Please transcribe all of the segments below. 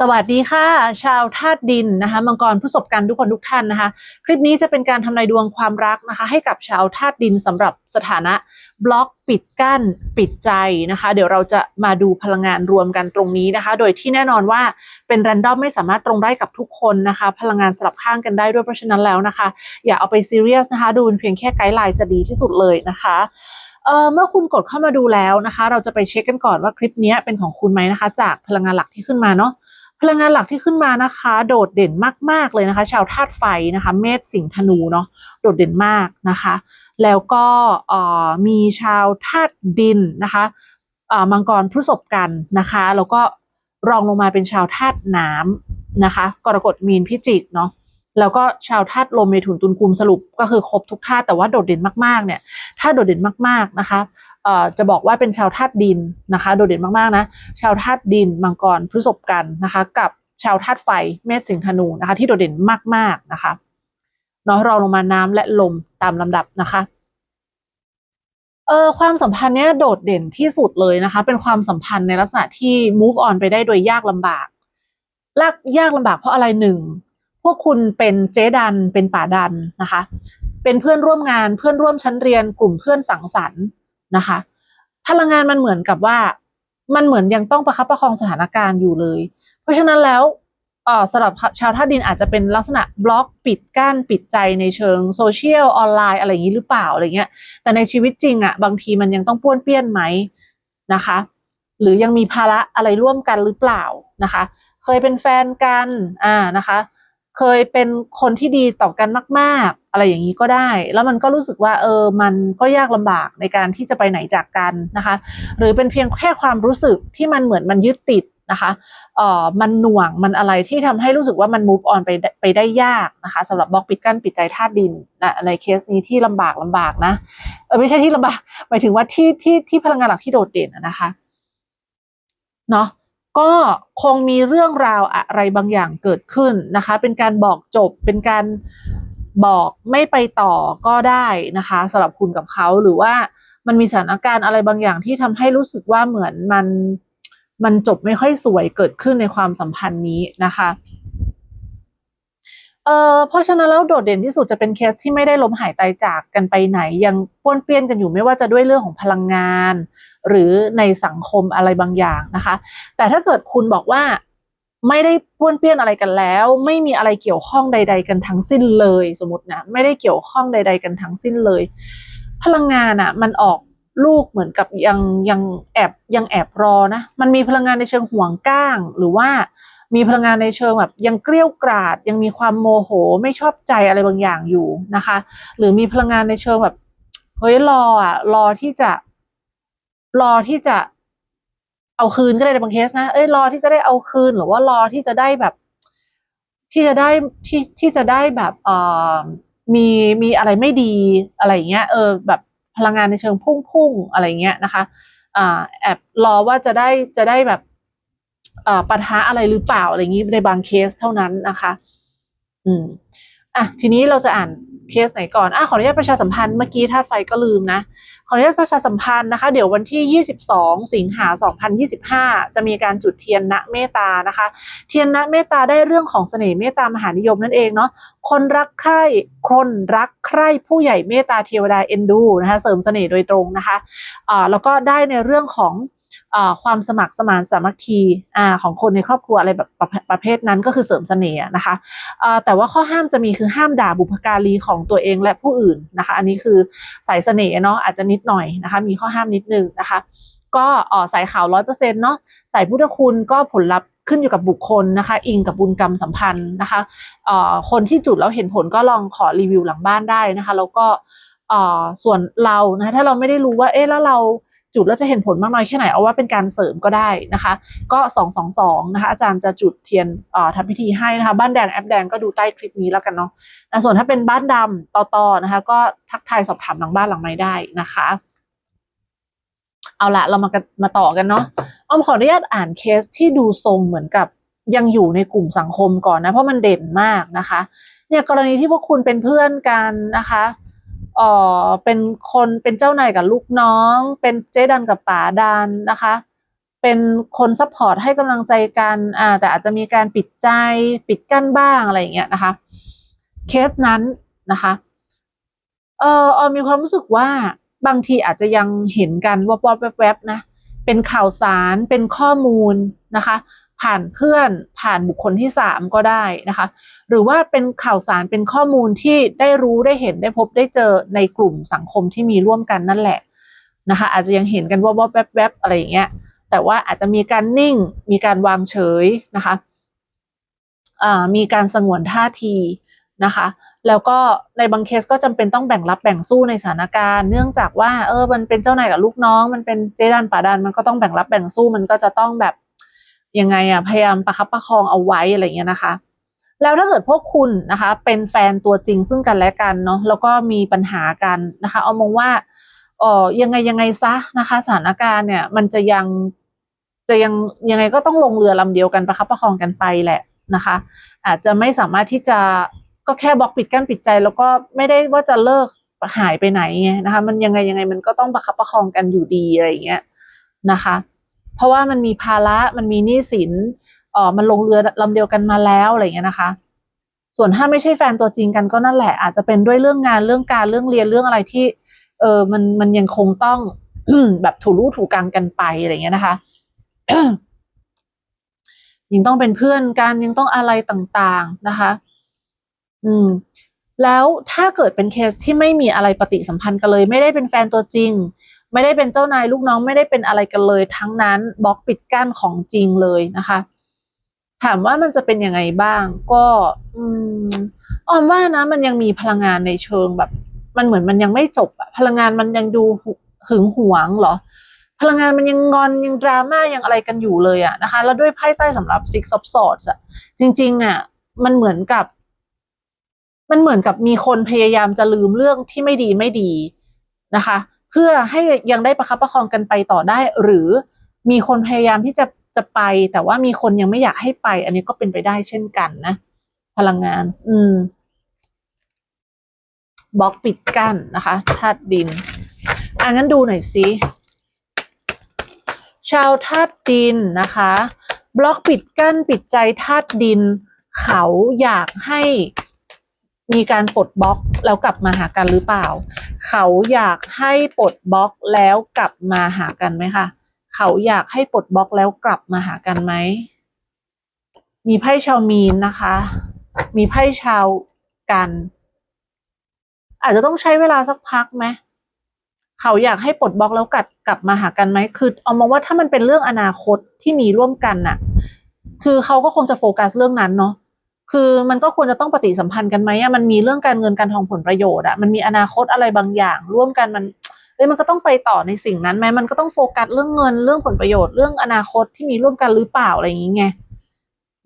สวัสดีค่ะ ชาวธาตุดินนะคะ มังกรผู้ประสบการณ์ทุกคนทุกท่านนะคะ คลิปนี้จะเป็นการทำนายดวงความรักนะคะ ให้กับชาวธาตุดินสำหรับสถานะบล็อกปิดกั้น ปิดใจนะคะ เดี๋ยวเราจะมาดูพลังงานรวมกันตรงนี้นะคะ โดยที่แน่นอนว่าเป็นแรนดอมไม่สามารถตรงได้กับทุกคนนะคะ พลังงานสลับข้างกันได้ด้วยเพราะฉะนั้นแล้วนะคะ อย่าเอาไปซีเรียสนะคะ ดูเป็นเพียงแค่ไกด์ไลน์จะดีที่สุดเลยนะคะเเมื่อคุณกดเข้ามาดูแล้วนะคะ เราจะไปเช็คกันก่อนว่าคลิปนี้เป็นของคุณไหมนะคะ จากพลังงานหลักที่ขึ้นมาเนาะ พลังงานหลักที่ขึ้นมานะคะ โดดเด่นมากๆเลยนะคะ ชาวธาตุไฟนะคะ เมษสิงห์ธนูเนาะโดดเด่นมากนะคะ แล้วก็มีชาวธาตุดินนะคะมังกรพฤษภกันนะคะ แล้วก็รองลงมาเป็นชาวธาตุน้ำนะคะ กรกฎมีนพิจิกเนาะ แล้วก็ชาวธาตุลมเมถุนตุลกุมสรุปก็คือครบทุกธาตุแต่ว่าโดดเด่นมากๆเนี่ยถ้าโดดเด่นมากๆนะคะเอ่อจะบอกว่าเป็นชาวธาตุดินนะคะ โดดเด่นมากๆนะชาวธาตุดินมังกรพฤษภกันนะคะ กับชาวธาตุไฟเมษสิงห์ธนูนะคะ ที่โดดเด่นมากๆนะคะเนาะรองลงมาน้ำและลมตามลำดับนะคะเออความสัมพันธ์เนี้ยโดดเด่นที่สุดเลยนะคะ เป็นความสัมพันธ์ในลักษณะที่ move on ไปได้โดยยากลำบากลากยากลำบากเพราะอะไรหนึ่ง พวกคุณเป็นเจ๊ดันเป็นป่าดันนะคะ เป็นเพื่อนร่วมงานเพื่อนร่วมชั้นเรียนกลุ่มเพื่อนสังสรรค์นะคะ พลังงานมันเหมือนกับว่า มันเหมือนยังต้องประคับประคองสถานการณ์อยู่เลย เพราะฉะนั้นแล้วออสำหรับชาวท่าดินอาจจะเป็นลักษณะบล็อกปิดกั้นปิดใจในเชิงโซเชียลออนไลน์อะไรอย่างนี้หรือเปล่าอะไรเงี้ย แต่ในชีวิตจริงอะ่ะบางทีมันยังต้องป้วนเปี้ยนไหมนะคะ หรือยังมีภาระอะไรร่วมกันหรือเปล่านะคะ เคยเป็นแฟนกันอ่านะคะ เคยเป็นคนที่ดีต่อกันมากๆ อะไรอย่างนี้ก็ได้ แล้วมันก็รู้สึกว่าเออมันก็ยากลำบากในการที่จะไปไหนจากกันนะคะ หรือเป็นเพียงแค่ความรู้สึกที่มันเหมือนมันยึดติดนะคะเอ่อมันหน่วงมันอะไรที่ทำให้รู้สึกว่ามัน move on ไปได้ไปได้ยากนะคะสำหรับบล็อกปิดกั้นปิดใจธาตุดินนะในเคสนี้ที่ลำบากลำบากนะเออไม่ใช่ที่ลำบากหมายถึงว่าที่ที่ที่พลังงานหลักที่โดดเด่นนะคะเนาะ ก็คงมีเรื่องราวอะไรบางอย่างเกิดขึ้นนะคะ เป็นการบอกจบ เป็นการบอกไม่ไปต่อก็ได้นะคะสำหรับคุณกับเขาหรือว่ามันมีสถานการณ์อะไรบางอย่างที่ทำให้รู้สึกว่าเหมือนมันมันจบไม่ค่อยสวยเกิดขึ้นในความสัมพันธ์นี้นะคะเอ่อเพราะฉะนั้นแล้วโดดเด่นที่สุดจะเป็นเคสที่ไม่ได้ล้มหายตายจากกันไปไหน ยังป้วนเปี้ยนกันอยู่ไม่ว่าจะด้วยเรื่องของพลังงาน หรือในสังคมอะไรบางอย่างนะคะ แต่ถ้าเกิดคุณบอกว่าไม่ได้ป้วนเปี้ยนอะไรกันแล้ว ไม่มีอะไรเกี่ยวข้องใด ๆ กันทั้งสิ้นเลย สมมตินะไม่ได้เกี่ยวข้องใด ๆ กันทั้งสิ้นเลย พลังงานอะ่ะ มันออกลูกเหมือนกับยังยังแอบยังแอบรอนะ มันมีพลังงานในเชิงห่วงก้าง หรือว่ามีพลังงานในเชิงแบบยังเกลี้ยวกราด ยังมีความโมโหไม่ชอบใจอะไรบางอย่างอยู่นะคะ หรือมีพลังงานในเชิงแบบเฮ้ยรออะรอที่จะ รอที่จะเอาคืนก็ได้ในบางเคสนะ เอ้ยรอที่จะได้เอาคืน หรือว่ารอที่จะได้แบบ ที่จะได้ที่ที่จะได้แบบเอ่อมีมีอะไรไม่ดีอะไรอย่างเงี้ย เออ แบบพลังงานในเชิงพุ่งพุ่งอะไรเงี้ยนะคะอ่าแอบรอว่าจะได้จะได้แบบอ่าปะทะอะไรหรือเปล่าอะไรอย่างนี้ในบางเคสเท่านั้นนะคะ อืมอะทีนี้เราจะอ่าน เคสไหนก่อนอะขออนุญาตประชาสัมพันธ์เมื่อกี้ถ้าไฟก็ลืมนะ ขออนุญาตประชาสัมพันธ์นะคะ เดี๋ยววันที่ 22 สิงหา 2025 จะมีการจุดเทียนณเมตานะคะ เทียนณเมตตาได้เรื่องของเสน่ห์เมตตามหานิยมนั่นเองเนาะ คนรักใคร่คนรักใคร่ผู้ใหญ่เมตตาเทวดาเอ็นดูนะคะ เสริมเสน่ห์โดยตรงนะคะอ่าแล้วก็ได้ในเรื่องของ ความสมัครสมานสามัคคีของคนในครอบครัวอะไรแบบประประเภทนั้นก็คือเสริมเสน่ห์นะคะแต่ว่าข้อห้ามจะมีคือห้ามด่าบุพการีของตัวเองและผู้อื่นนะคะ อันนี้คือสายเสน่ห์เนาะอาจจะนิดหน่อยนะคะ มีข้อห้ามนิดนึงนะคะ ก็สายข่าวร้อยเปอร์เซ็นต์เนาะสายพุทธคุณก็ผลลัพธ์ขึ้นอยู่กับบุคคลนะคะ อิงกับบุญกรรมสัมพันธ์นะคะคนที่จุดแล้วเห็นผลก็ลองขอรีวิวหลังบ้านได้นะคะ แล้วก็ส่วนเรานะะถ้าเราไม่ได้รู้ว่าเอ๊ะแล้วเรา จุดแล้วจะเห็นผลมากน้อยแค่ไหนเอาว่าเป็นการเสริมก็ได้นะคะ ก็สองสองสองนะคะอาจารย์จะจุดเทียนอ่อทำพิธีให้นะคะ บ้านแดงแอปแดงก็ดูใต้คลิปนี้แล้วกันเนาะส่วนถ้าเป็นบ้านดำต่อตอนะคะ ก็ทักทายสอบถามหลังบ้านหลังไม้ได้นะคะ เอาละเรามามาต่อกันเนาะอ้อมขออนุญาตอ่านเคสที่ดูทรงเหมือนกับยังอยู่ในกลุ่มสังคมก่อนนะ เพราะมันเด่นมากนะคะ เนี่ยกรณีที่พวกคุณเป็นเพื่อนกันนะคะ เอ่อเป็นคนเป็นเจ้านายกับลูกน้อง เป็นเจ๊ดันกับป๋าดันนะคะ เป็นคนซัพพอร์ตให้กำลังใจกันอ่าแต่อาจจะมีการปิดใจปิดกั้นบ้างอะไรอย่างเงี้ยนะคะ เคสนั้นนะคะ เออออมมีความรู้สึกว่าบางทีอาจจะยังเห็นกันวบๆแวบๆนะเป็นข่าวสารเป็นข้อมูลนะคะ ผ่านเพื่อนผ่านบุคคลที่สามก็ได้นะคะ หรือว่าเป็นข่าวสารเป็นข้อมูลที่ได้รู้ได้เห็นได้พบได้เจอในกลุ่มสังคมที่มีร่วมกันนั่นแหละนะคะ อาจจะยังเห็นกันวบๆแวบๆอะไรอย่างเงี้ย แต่ว่าอาจจะมีการนิ่ง มีการวางเฉยนะคะมีการสงวนท่าทีนะคะ แล้วก็ในบางเคสก็จำเป็นต้องแบ่งรับแบ่งสู้ในสถานการณ์ เนื่องจากว่าเออมันเป็นเจ้านายกับลูกน้อง มันเป็นเจดันป่าดันมันก็ต้องแบ่งรับแบ่งสู้มันก็จะต้องแบบ ยังไงอะพยายามประคับประคองเอาไว้อะไรเงี้ยนะคะ แล้วถ้าเกิดพวกคุณนะคะ เป็นแฟนตัวจริงซึ่งกันและกันเนาะแล้วก็มีปัญหากันนะคะ เอามองว่าเออยังไงยังไงซะนะคะสถานการณ์เนี่ย มันจะยังจะยังยังไงก็ต้องลงเรือลำเดียวกันประคับประคองกันไปแหละนะคะ อาจจะไม่สามารถที่จะก็แค่บล็อกปิดกั้นปิดใจ แล้วก็ไม่ได้ว่าจะเลิกหายไปไหนไงนะคะ มันยังไงยังไงมันก็ต้องประคับประคองกันอยู่ดีอะไรอย่างเงี้ยนะคะ เพราะว่ามันมีภาระมันมีหนี้สินเออมันลงเรือลำเดียวกันมาแล้วอะไรอย่างเงี้ยนะคะ ส่วนถ้าไม่ใช่แฟนตัวจริงกันก็นั่นแหละ อาจจะเป็นด้วยเรื่องงานเรื่องการเรื่องเรียนเรื่องอะไรที่ เออมันมันยังคงต้องแบบถูรู้ถูกกังกันไปอะไรอย่างเงี้ยนะคะยังต้องเป็นเพื่อนกันยังต้องอะไรต่างๆนะคะ อืม แล้วถ้าเกิดเป็นเคสที่ไม่มีอะไรปฏิสัมพันธ์กันเลย ไม่ได้เป็นแฟนตัวจริง ไม่ได้เป็นเจ้านายลูกน้องไม่ได้เป็นอะไรกันเลย ทั้งนั้นบล็อกปิดกั้นของจริงเลยนะคะ ถามว่ามันจะเป็นยังไงบ้าง ก็อืมออมว่านะ มันยังมีพลังงานในเชิงแบบ มันเหมือนมันยังไม่จบอะพลังงานมันยังดูหึงหวงเหรอ พลังงานมันยังงอนยังดราม่ายังอะไรกันอยู่เลยอะนะคะ แล้วด้วยไพ่ใต้สำหรับ Six of Swords อะจริง ๆอะมันเหมือนกับ มันเหมือนกับมีคนพยายามจะลืมเรื่องที่ไม่ดีไม่ดีนะคะ เพื่อให้ยังได้ประคับประคองกันไปต่อได้ หรือมีคนพยายามที่จะจะไป แต่ว่ามีคนยังไม่อยากให้ไป อันนี้ก็เป็นไปได้เช่นกันนะ พลังงาน อืมบล็อกปิดกั้นนะคะธาตุดินอะงั้นดูหน่อยสิชาวธาตุดินนะคะ บล็อกปิดกั้นปิดใจธาตุดิน เขาอยากให้ มีการปลดบล็อกแล้วกลับมาหากันหรือเปล่า เขาอยากให้ปลดบล็อกแล้วกลับมาหากันไหมคะเขาอยากให้ปลดบล็อกแล้วกลับมาหากันไหมมีไพ่ชาวมีนนะคะ มีไพ่ชาวกัน อาจจะต้องใช้เวลาสักพักไหมเขาอยากให้ปลดบล็อกแล้วกลับกลับมาหากันไหมคือเอามองว่าถ้ามันเป็นเรื่องอนาคตที่มีร่วมกันน่ะ คือเขาก็คงจะโฟกัสเรื่องนั้นเนาะ คือมันก็ควรจะต้องปฏิสัมพันธ์กันไหมอะมันมีเรื่องการเงินการทองผลประโยชน์อะมันมีอนาคตอะไรบางอย่าง ร่วมกันมันเอ้ยมันก็ต้องไปต่อในสิ่งนั้นไหมมันก็ต้องโฟกัสเรื่องเงินเรื่องผลประโยชน์เรื่องอนาคตที่มีร่วมกันหรือเปล่าอะไรอย่างงี้ไง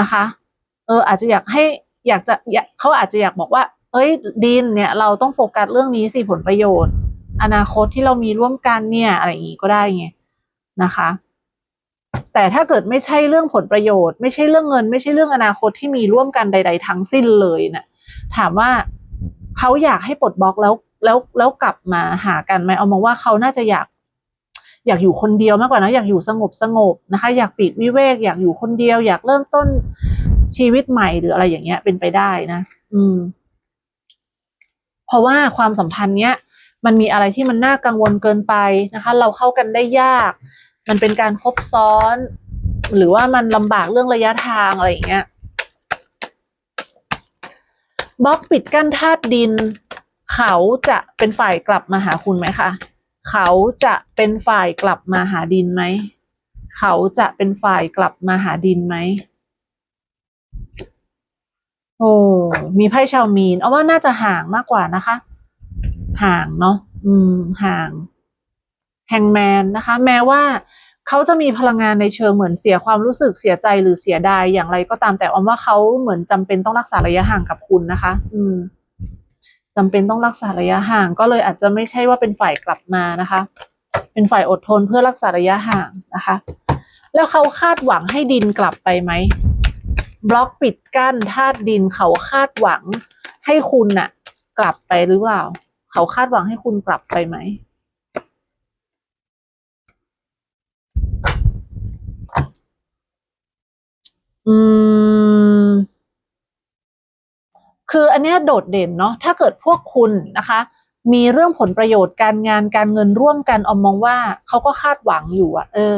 นะคะ เออ อาจจะอยากให้อยากจะเขาอาจจะอยากบอกว่า เอ้ยดินเนี่ย เราต้องโฟกัสเรื่องนี้สิผลประโยชน์ อนาคตที่เรามีร่วมกันเนี่ย อะไรอย่างงี้ก็ได้ไงนะคะ แต่ถ้าเกิดไม่ใช่เรื่องผลประโยชน์ ไม่ใช่เรื่องเงิน ไม่ใช่เรื่องอนาคตที่มีร่วมกันใด ๆ ทั้งสิ้นเลยเนะ่ะถามว่าเขาอยากให้ปลดบล็อกแล้วแล้วแล้วกลับมาหากันไหมเอามองว่าเขาน่าจะอยาก อยากอยู่คนเดียวมากกว่านะอยากอยู่สงบสงบนะคะ อยากปลีกวิเวก อยากอยู่คนเดียว อยากเริ่มต้นชีวิตใหม่หรืออะไรอย่างเงี้ย เป็นไปได้นะอืม เพราะว่าความสัมพันธ์เนี้ยมันมีอะไรที่มันน่ากังวลเกินไปนะคะ เราเข้ากันได้ยาก มันเป็นการคบซ้อน หรือว่ามันลำบากเรื่องระยะทางอะไรอย่างเงี้ยบล็อกปิดกั้นธาตุดิน เขาจะเป็นฝ่ายกลับมาหาคุณไหมคะเขาจะเป็นฝ่ายกลับมาหาดินไหม เขาจะเป็นฝ่ายกลับมาหาดินไหม โอ้ มีไพ่ชาวมีน เอาว่าน่าจะห่างมากกว่านะคะ ห่างเนาะ อืม ห่าง ฮงแมนนะคะ แม้ว่าเขาจะมีพลังงานในเชิงเหมือนเสียความรู้สึกเสียใจหรือเสียดายอย่างไรก็ตามแต่ออมว่าเขาเหมือนจำเป็นต้องรักษาระยะห่างกับคุณนะคะ อืมจำเป็นต้องรักษาระยะห่าง ก็เลยอาจจะไม่ใช่ว่าเป็นฝ่ายกลับมานะคะ เป็นฝ่ายอดทนเพื่อรักษาระยะห่างนะคะ แล้วเขาคาดหวังให้ดินกลับไปไหมบล็อกปิดกั้นธาตุดินเขาคาดหวังให้คุณน่ะ กลับไปหรือเปล่า เขาคาดหวังให้คุณกลับไปไหม อืม คืออันนี้โดดเด่นเนาะถ้าเกิดพวกคุณนะคะ มีเรื่องผลประโยชน์การงานการเงินร่วมกันออมมองว่าเขาก็คาดหวังอยู่อะเออ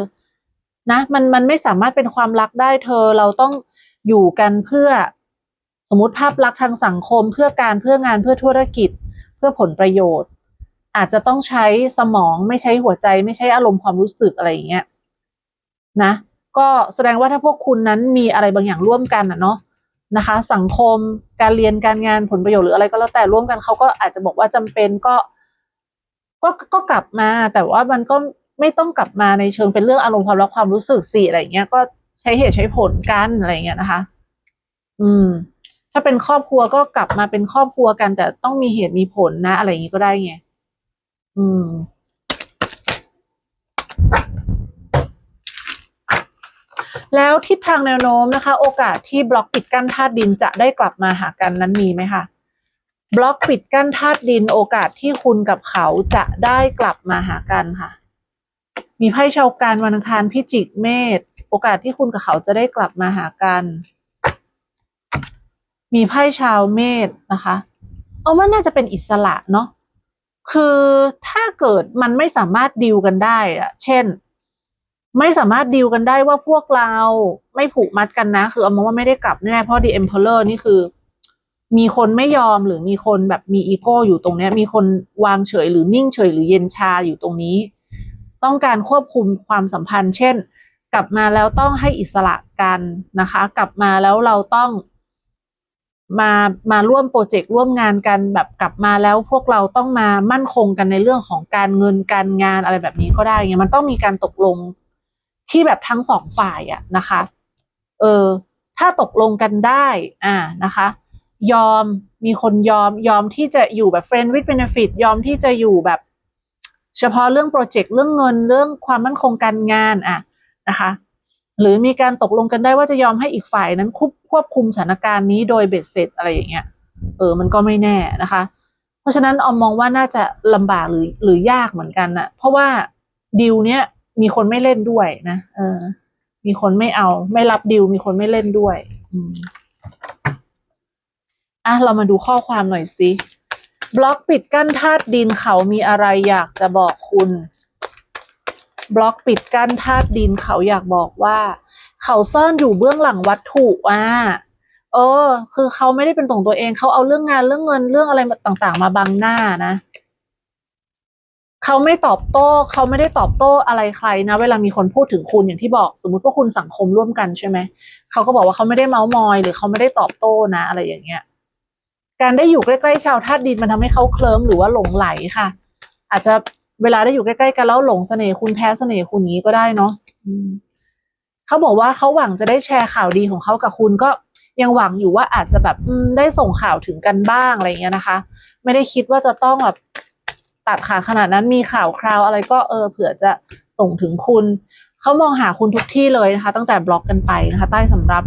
นะมันมันไม่สามารถเป็นความรักได้เธอเราต้องอยู่กันเพื่อสมมติภาพลักษณ์ทางสังคมเพื่อการเพื่องานเพื่อธุรกิจ เพื่อผลประโยชน์ อาจจะต้องใช้สมองไม่ใช้หัวใจ ไม่ใช่อารมณ์ความรู้สึกอะไรอย่างเงี้ยนะ ก็แสดงว่าถ้าพวกคุณนั้นมีอะไรบางอย่างร่วมกันอะเนาะนะคะ สังคมการเรียนการงานผลประโยชน์หรืออะไรก็แล้วแต่ร่วมกันเขาก็อาจจะบอกว่าจำเป็นก็ ก็ก็กลับมา แต่ว่ามันก็ไม่ต้องกลับมาในเชิงเป็นเรื่องอารมณ์ความรักความรู้สึกสิอะไรเงี้ยก็ใช้เหตุใช้ผลกันอะไรเงี้ยนะคะ อืม ถ้าเป็นครอบครัวก็กลับมาเป็นครอบครัวกัน แต่ต้องมีเหตุมีผลนะ อะไรอย่างงี้ก็ได้ไงอืม แล้วทิศทางแนวโน้มนะคะ โอกาสที่บล็อกปิดกั้นธาตุดินจะได้กลับมาหากันนั้นมีไหมคะบล็อกปิดกั้นธาตุดินโอกาสที่คุณกับเขาจะได้กลับมาหากันค่ะ มีไพ่ชาวการวันอังคารพิจิกเมษโอกาสที่คุณกับเขาจะได้กลับมาหากัน มีไพ่ชาวเมษนะคะเอาว่าน่าจะเป็นอิสระเนาะคือถ้าเกิดมันไม่สามารถดีลกันได้อะเช่น ไม่สามารถดีลกันได้ว่าพวกเราไม่ผูกมัดกันนะ คือเอามองว่าไม่ได้กลับแน่ๆเพราะ The Emperor นี่คือ มีคนไม่ยอมหรือมีคนแบบมีอีโก้อยู่ตรงเนี้ยมีคนวางเฉยหรือนิ่งเฉยหรือเย็นชาอยู่ตรงนี้ ต้องการควบคุมความสัมพันธ์ เช่น กลับมาแล้วต้องให้อิสระกันนะคะ กลับมาแล้วเราต้องมามาร่วมโปรเจกต์ร่วมงานกันแบบกลับมาแล้วพวกเราต้องมามั่นคงกันในเรื่องของการเงินการงานอะไรแบบนี้ก็ได้ไงมันต้องมีการตกลง ที่แบบทั้งสองฝ่ายอะนะคะ เออ ถ้าตกลงกันได้ อ่านะคะ ยอมมีคนยอมยอมที่จะอยู่แบบ friend with benefit ยอมที่จะอยู่แบบ เฉพาะเรื่องโปรเจกต์เรื่องเงินเรื่องความมั่นคงการงานอะนะคะ หรือมีการตกลงกันได้ว่าจะยอมให้อีกฝ่ายนั้นควบควบคุมสถานการณ์นี้โดยเบ็ดเสร็จอะไรอย่างเงี้ย เออ มันก็ไม่แน่นะคะ เพราะฉะนั้นออมมองว่าน่าจะลำบากหรือหรือยากเหมือนกันนะเพราะว่าดิวเนี้ย มีคนไม่เล่นด้วยนะเออ มีคนไม่เอา ไม่รับดิวมีคนไม่เล่นด้วย อืมอะเรามาดูข้อความหน่อยสิบล็อกปิดกั้นธาตุดินเขามีอะไรอยากจะบอกคุณ บล็อกปิดกั้นธาตุดินเขาอยากบอกว่า เขาซ่อนอยู่เบื้องหลังวัตถุอะเออ คือเขาไม่ได้เป็นตัวของตัวเอง เขาเอาเรื่องงานเรื่องเงินเรื่องอะไรต่าง ๆ มาบังหน้านะ เขาไม่ตอบโต้เขาไม่ได้ตอบโต้อะไรใครนะ เวลามีคนพูดถึงคุณอย่างที่บอก สมมติว่าคุณสังคมร่วมกันใช่ไหมเขาก็บอกว่าเขาไม่ได้เมาส์มอย หรือเขาไม่ได้ตอบโต้นะ อะไรอย่างเงี้ย การได้อยู่ใกล้ๆชาวธาตุดินมันทำให้เขาเคลิ้มหรือว่าหลงไหลค่ะ อาจจะเวลาได้อยู่ใกล้ๆกันแล้วหลงเสน่ห์คุณแพ้เสน่ห์คุณนี้ก็ได้เนาะเขาบอกว่าเขาหวังจะได้แชร์ข่าวดีของเขากับคุณก็ยังหวังอยู่ว่าอาจจะแบบได้ส่งข่าวถึงกันบ้างอะไรเงี้ยนะคะ ไม่ได้คิดว่าจะต้องแบบ ตัดขาดขนาดนั้นมีข่าวคราวอะไรก็เออเผื่อจะส่งถึงคุณ เขามองหาคุณทุกที่เลยนะคะ ตั้งแต่บล็อกกันไปนะคะ ใต้สำรับ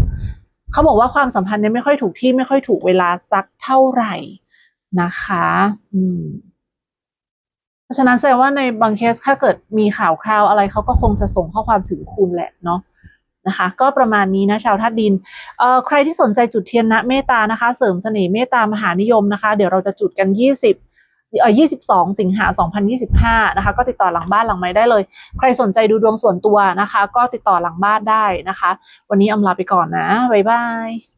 เขาบอกว่าความสัมพันธ์เนี่ยไม่ค่อยถูกที่ไม่ค่อยถูกเวลาสักเท่าไหร่นะคะ อืมเพราะฉะนั้นแสดงว่าในบางเคสถ้าเกิดมีข่าวคราวอะไรเขาก็คงจะส่งข้อความถึงคุณแหละเนาะนะคะ ก็ประมาณนี้นะชาวธาตุดินเอ่อใครที่สนใจจุดเทียนนะเมตานะคะ เสริมเสน่ห์เมตตามหานิยมนะคะ เดี๋ยวเราจะจุดกันยี่ เอ่อยี่สิบสองสิงหาสองพันยี่สิบห้านะคะ ก็ติดต่อหลังบ้านหลังไม้ได้เลย ใครสนใจดูดวงส่วนตัวนะคะ ก็ติดต่อหลังบ้านได้นะคะ วันนี้อำลาไปก่อนนะ บ๊ายบาย